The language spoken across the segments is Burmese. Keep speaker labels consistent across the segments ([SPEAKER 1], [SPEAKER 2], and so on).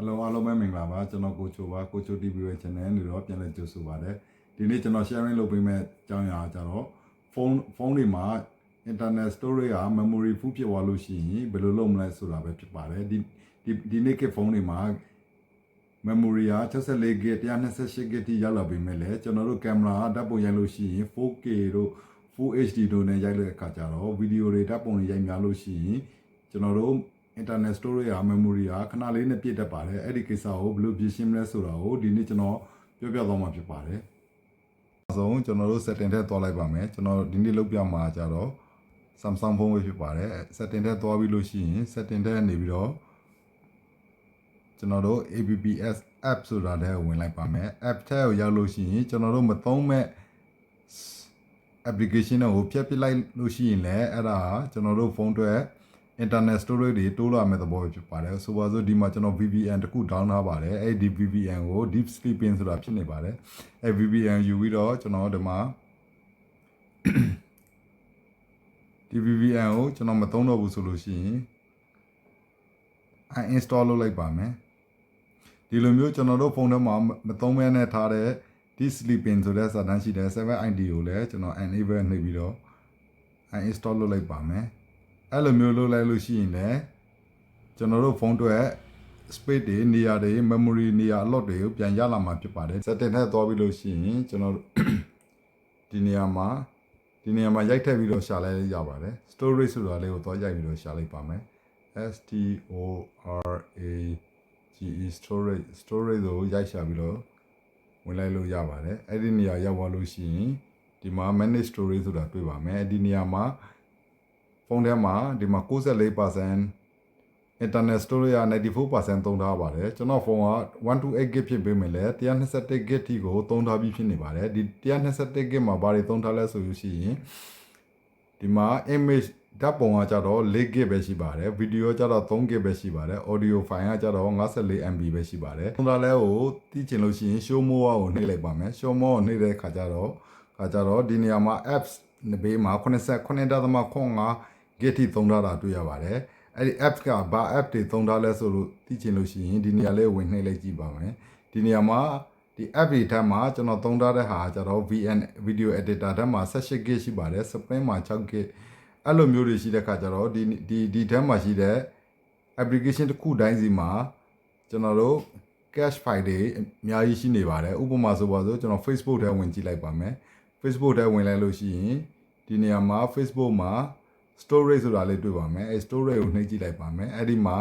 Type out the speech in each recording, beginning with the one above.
[SPEAKER 1] အလုံးအားလုံးပဲမင်္ဂလာပါကျွန်တော်ကိုချိုပါကိုချို TV ရဲ့ channel နေတော့ပြန်လည်ကြိုဆိုပါရစေဒီနေ့ကျွန်တော် sharing လုပ်ပေးမယ့်အကြောင်းအရာကြတော့ဖုန်းဖုန်းတွေမှာ internet storage က memory full ဖြစ်သွားလို့ရှိရင်ဘယ်လိုလုပ်မလဲဆိုတာပဲဖြစ်ပါတယ်ဒီဒီဒီနေ့ကဖုန်းတွေမှာ memory က 64GB 128GB ထိရောက်လာပြီမဲ့လေကျွန်တော်တို့ကင်မရာဓာတ်ပုံရိုက်လို့ရှိရင် 4K တို့ Full HD တို့နဲ့ရိုက်တဲ့အခါကျတော့ဗီဒီယိုတွေဓာတ်ပုံတွေရိုက်များလို့ရှိရင်ကျွန်တော်တို့ internet storage ရာ memory ရာခဏလေးနဲ့ပြည့်တတ်ပါတယ်အဲ့ဒီကိစ္စကိုဘယ်လိုပြင်ရှင်းမလဲဆိုတာကိုဒီနေ့ကျွန်တော်ပြောပြသွားမှာဖြစ်ပါတယ်အဆုံးကျွန်တော်တို့ setting ထည့်သွားလိုက်ပါမယ်ကျွန်တော်ဒီနေ့လုပ်ပြမှာကြတော့ Samsung ဖုန်းပဲဖြစ်ပါတယ် setting ထည့်သွားပြီးလို့ရှိရင် setting ထည့်နေပြီးတော့ကျွန်တော်တို့ APPS app ဆိုတာတည်းဝင်လိုက်ပါမယ် app ထဲကိုရောက်လို့ရှိရင်ကျွန်တော်တို့မသုံးမဲ့ application ကိုဖျက်ပစ်လိုက်လို့ရှိရင်လည်းအဲ့ဒါကျွန်တော်တို့ဖုန်းတွေ internet storage တွေတိုးလာမဲ့သဘောပဲဖြစ်ပါတယ်ဆိုပါစို့ဒီမှာကျွန်တော် VPN တခု down ထားပါတယ်အဲ့ဒီ VPN ကို deep sleeping ဆိုတာဖြစ်နေပါတယ်အဲ့ VPN ယူပြီးတော့ကျွန်တော်ဒီမှာဒီ VPN ကိုကျွန်တော်မသုံးတော့ဘူးဆိုလို့ရှိရင် uninstall လုပ်လိုက်ပါမယ်ဒီလိုမျိုးကျွန်တော်တို့ဖုန်းထဲမှာမသုံးမဲနဲ့ထားတဲ့ deep sleeping ဆိုတဲ့စာတန်းရှိတဲ့ 7ID ကိုလည်းကျွန်တော် enable နှိပ်ပြီးတော့ uninstall လုပ်လိုက်ပါမယ် အဲ့လိုမျိုးလုပ်လိုက်လို့ရှိရင်လည်းကျွန်တော်တို့ဖုန်းတွေ space တွေနေရာတွေ memory နေရာ allot တွေကိုပြန်ရလာမှာဖြစ်ပါတယ် setting ထဲသွားပြီးလို့ရှိရင်ကျွန်တော်တို့ဒီနေရာမှာဒီနေရာမှာရိုက်ထည့်ပြီးတော့ရှာလိုက်ရပါတယ် storage ဆိုတာလေးကိုသွားရိုက်ပြီးတော့ရှာလိုက်ပါမယ် S T O R A G E storage storage ကိုရိုက်ရှာပြီးတော့ဝင်လိုက်လို့ရပါတယ်အဲ့ဒီနေရာရောက်သွားလို့ရှိရင်ဒီမှာ manage storage ဆိုတာတွေ့ပါမယ်ဒီနေရာမှာ ဖုန်းထဲမှာဒီမှာ94% internet storage က94%သုံးထားပါတယ်ကျွန်တော်ဖုန်းက 128GB ဖြစ်ပေမဲ့လည်း 128GB ထိကိုသုံးထားပြီးဖြစ်နေပါတယ်ဒီ 128GB မှာဘာတွေသုံးထားလဲဆိုလို့ရှိရင်ဒီမှာ image ဓာတ်ပုံကကြတော့ 4GB ပဲရှိပါတယ်ဗီဒီယိုကြတော့ 3GB ပဲရှိပါတယ် audio file ကကြတော့ 54MB ပဲရှိပါတယ်သုံးထားလဲကိုသိချင်လို့ရှိရင် show more ကိုနှိပ်လိုက်ပါမယ် show more ကိုနှိပ်တဲ့အခါကျတော့အခါကျတော့ဒီနေရာမှာ apps ဘေးမှာ89.5 gig ထိသုံးထားတာတွေ့ရပါတယ်အဲ့ဒီ apps ကဘာ app တွေသုံးထားလဲဆိုလို့သိချင်လို့ရှိရင်ဒီနေရာလေးဝင်နှိပ်လိုက်ကြည့်ပါမယ်ဒီနေရာမှာဒီ app တွေထက်မှာကျွန်တော်သုံးထားတဲ့ဟာကျတော့ VN video editor ထက်မှာ 18GB ရှိပါတယ် Spring မှာ 6GB အဲ့လိုမျိုးတွေရှိတဲ့ခါကျတော့ဒီဒီဒီထက်မှာရှိတဲ့ application တစ်ခုတိုင်းစီမှာကျွန်တော်တို့ cache file တွေအများကြီးရှိနေပါတယ်ဥပမာဆိုပါစို့ကျွန်တော် Facebook ထဲဝင်ကြည့်လိုက်ပါမယ် Facebook ထဲဝင်လိုက်လို့ရှိရင်ဒီနေရာမှာ Facebook မှာ storage ဆိုတာလေးတွေ့ပါမယ်အဲ storage ကိုနှိပ်ကြည့်လိုက်ပါမယ်အဲ့ဒီမှာ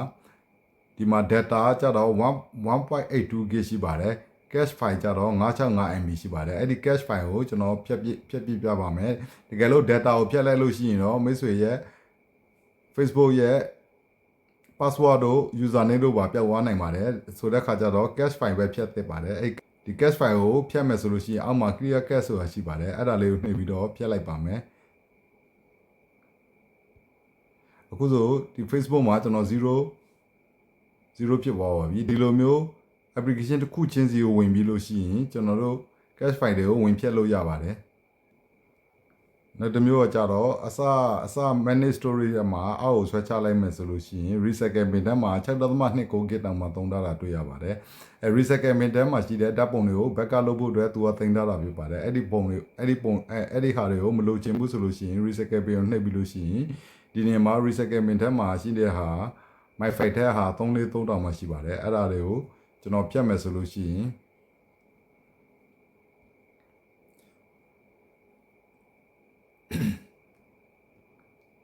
[SPEAKER 1] ဒီမှာ data ကကြတော့1.82 GB ရှိပါတယ် cache file ကြတော့ 565MB ရှိပါတယ်အဲ့ဒီ cache file ကိုကျွန်တော်ဖြတ်ပြဖြတ်ပြပြပါမယ်တကယ်လို့ data ကိုဖြတ်လိုက်လို့ရှိရင်တော့မိတ်ဆွေရဲ့ Facebook ရဲ့ password တို့ username တို့ပါပြတ်သွားနိုင်ပါတယ်ဆိုတဲ့ခါကျတော့ cache file ပဲဖြတ်သစ်ပါတယ်အဲ့ဒီ cache file ကိုဖြတ်မယ်ဆိုလို့ရှိရင်အောက်မှာ clear cache ဆိုတာရှိပါတယ်အဲ့ဒါလေးကိုနှိပ်ပြီးတော့ဖြတ်လိုက်ပါမယ် အခုဆိုဒီ Facebook မှာကျွန်တော်0 0ဖြစ်သွားပါပြီဒီလိုမျိုး application တစ်ခုချင်းစီကိုဝင်ပြီးလို့ရှိရင်ကျွန်တော်တို့ cache file တွေကိုဝင်ဖြတ်လို့ရပါတယ်နောက်တစ်မျိုးကကြတော့အစအစ manage story မှာအောက်ကိုဆွဲချလိုက်မယ်ဆိုလို့ရှိရင် recycle bin ထဲမှာ6.2 GB တောင်မှသုံးထားတာတွေ့ရပါတယ်အဲ recycle bin ထဲမှာရှိတဲ့ဓာတ်ပုံတွေကို backup လုပ်ဖို့အတွက်သူကတင်ထားတာဖြစ်ပါတယ်အဲ့ဒီပုံတွေအဲ့ဒီပုံအဲအဲ့ဒီဟာတွေကိုမလိုချင်ဘူးဆိုလို့ရှိရင် recycle bin ကိုနှိပ်ပြီးလို့ရှိရင် ဒီနေရာမှာ recycle bin ထဲမှာရှိတဲ့ဟာ my file ထဲဟာ343တောင်မှရှိပါတယ်အဲ့ဒါတွေကိုကျွန်တော်ဖြတ်မယ်ဆိုလို့ရှိရင်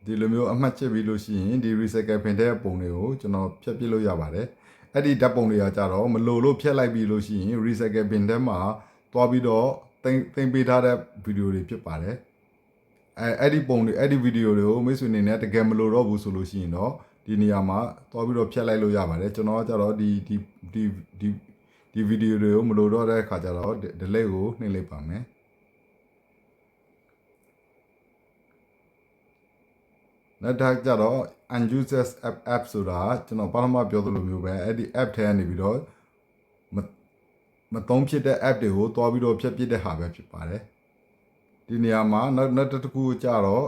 [SPEAKER 1] ဒီလိုမျိုးအမှတ်ချက်ပြီးလို့ရှိရင်ဒီ recycle pin တဲ့ပုံတွေကိုကျွန်တော်ဖြတ်ပြလို့ရပါတယ်အဲ့ဒီဓာတ်ပုံတွေကကြတော့မလိုလို့ဖြတ်လိုက်ပြီးလို့ရှိရင် recycle pin ထဲမှာသွားပြီးတော့တင်တင်ပေးထားတဲ့ဗီဒီယိုတွေဖြစ်ပါတယ် အဲအဲ့ဒီပုံတွေအဲ့ဒီဗီဒီယိုတွေကိုမိတ်ဆွေအနေနဲ့တကယ်မလိုတော့ဘူးဆိုလို့ရှိရင်တော့ဒီနေရာမှာသွားပြီးတော့ဖြတ်လိုက်လို့ရပါတယ်ကျွန်တော်ကကြတော့ဒီဒီဒီဒီဒီဗီဒီယိုတွေကိုမလိုတော့တဲ့အခါကျတော့ delete ကိုနှိပ်လိုက်ပါမယ်နောက်တစ်ခါကျတော့ unused app app ဆိုတာကျွန်တော်ဘာမှပြောသလိုမျိုးပဲအဲ့ဒီ app ထဲကနေပြီးတော့မမသုံးဖြစ်တဲ့ app တွေကိုတွားပြီးတော့ဖြတ်ပစ်တဲ့ဟာပဲဖြစ်ပါတယ် ဒီနေရာမှာနောက်နောက်တစ်ခုကျတော့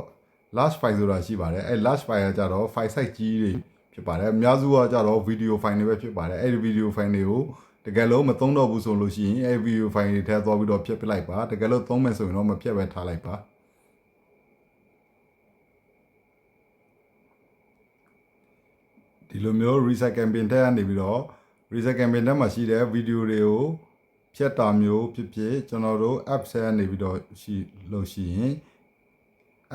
[SPEAKER 1] large file ဆိုတာရှိပါတယ်အဲ large file ကကြတော့ file size ကြီးတွေဖြစ်ပါတယ်အများစုကကြတော့ဗီဒီယိုဖိုင်တွေပဲဖြစ်ပါတယ်အဲ့ဒီဗီဒီယိုဖိုင်တွေကိုတကယ်လို့မသုံးတော့ဘူးဆိုလို့ရှိရင်အဲ့ဒီဗီဒီယိုဖိုင်တွေထဲသွားပြီးတော့ဖျက်ပစ်လိုက်ပါတကယ်လို့သုံးမယ်ဆိုရင်တော့မဖျက်ပဲထားလိုက်ပါဒီလိုမျိုး reset campaign ထဲကနေပြီးတော့ reset campaign ထဲမှာရှိတဲ့ဗီဒီယိုတွေကို ဖြတ်တာမျိုးဖြစ်ဖြစ်ကျွန်တော်တို့ app ထဲကနေပြီးတော့ရှိလို့ရှိရင်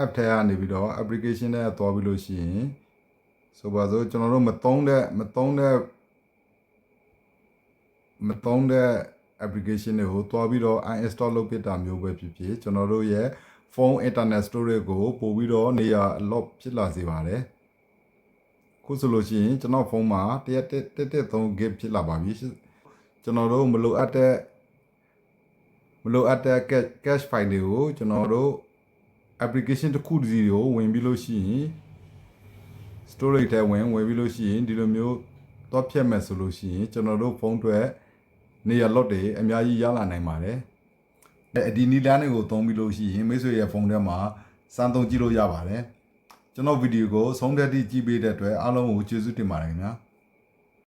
[SPEAKER 1] app ထဲကနေပြီးတော့ application ထဲသွားပြီးလို့ရှိရင်ဆိုပါစို့ကျွန်တော်တို့မသုံးတဲ့မသုံးတဲ့မသုံးတဲ့ application တွေကိုတွားပြီးတော့ uninstall လုပ်ပစ်တာမျိုးပဲဖြစ်ဖြစ်ကျွန်တော်တို့ရဲ့ phone internet storage ကိုပို့ပြီးတော့နေရာ lock ဖြစ်လာစေပါတယ်ခုဆိုလို့ရှိရင်ကျွန်တော်ဖုန်းမှာ1.1.3 GB ဖြစ်လာပါပြီ ကျွန်တော်တို့မလိုအပ်တဲ့မလိုအပ်တဲ့ cache cache file တွေကိုကျွန်တော်တို့ application တစ်ခုတစ်စီကိုဝင်ပြီးလို့ရှိရင် storage ထဲဝင်ဝင်ပြီးလို့ရှိရင်ဒီလိုမျိုးတော့ဖြတ်မဲ့ဆိုလို့ရှိရင်ကျွန်တော်တို့ဖုန်းတွေနေရာ lot တွေအများကြီးရလာနိုင်ပါတယ်အဲဒီနီလန်းတွေကိုသုံးပြီးလို့ရှိရင်မိတ်ဆွေရဲ့ဖုန်းထဲမှာစမ်းသုံးကြည့်လို့ရပါတယ်ကျွန်တော်ဗီဒီယိုကိုဆုံးသက်တိကြည့်ပေးတဲ့အတွက်အားလုံးကိုကျေးဇူးတင်ပါတယ်ခင်ဗျာ